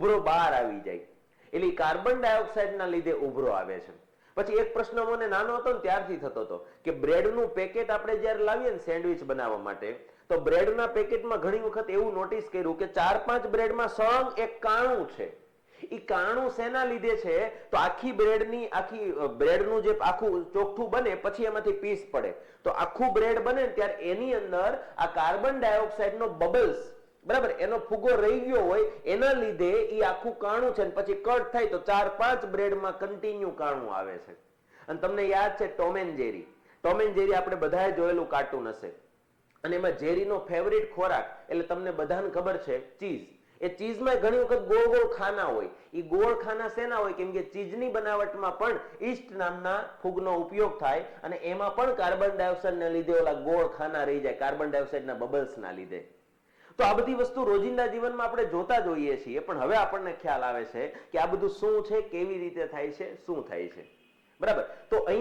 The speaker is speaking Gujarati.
ઉભરો બહાર આવી જાય. એટલે કાર્બન ડાયોક્સાઇડના લીધે ઉભરો આવે છે. પછી એક પ્રશ્ન મને નાનો હતો ને ત્યારથી થતો હતો કે બ્રેડનું પેકેટ આપણે જ્યારે લાવીએ ને સેન્ડવિચ બનાવવા માટે, તો બ્રેડના પેકેટમાં ઘણી વખત એવું નોટિસ કર્યું કે ચાર પાંચ બ્રેડમાં સળંગ એક કાણું છે. એ કાણું શેના લીધે છે? તો આખી બ્રેડની આખી બ્રેડનું જે આખું ચોખ્ઠું બને, પછી એમાંથી પીસ પડે. તો આખું બ્રેડ બને ત્યારે એની અંદર આ કાર્બન ડાયોક્સાઇડનો બબલ્સ બરાબર, એનો ફુગો રહી ગયો હોય, એના લીધે એ આખું કાણું છે પછી કટ થાય તો ચાર પાંચ બ્રેડમાં કન્ટિન્યુ કાણું આવે છે. અને તમને યાદ છે Tom and Jerry? Tom and Jerry આપણે બધાએ જોયેલું કાર્ટૂન હશે. અને એમાં જેરીનો ફેવરિટ ખોરાક, એટલે તમને બધાને ખબર છે, ચીઝ. એ ચીઝમાં ઘણી વખત ગોળ ગોળ ખાના હોય. એ ગોળ ખાના શેના હોય? કેમ કે ચીઝની બનાવટમાં પણ ઈસ્ટ નામના ફૂગનો ઉપયોગ થાય અને એમાં પણ કાર્બન ડાયોક્સાઇડને લીધે ઓલા ગોળ ખાના રહી જાય, કાર્બન ડાયોક્સાઇડના બબલ્સના લીધે. તો આ બધી વસ્તુ રોજિંદા જીવનમાં આપણે જોતા જોઈએ છીએ, પણ હવે આપણને ખ્યાલ આવે છે કે આ બધું શું છે, કેવી રીતે થાય છે, શું થાય છે. બરાબર? તો અહીં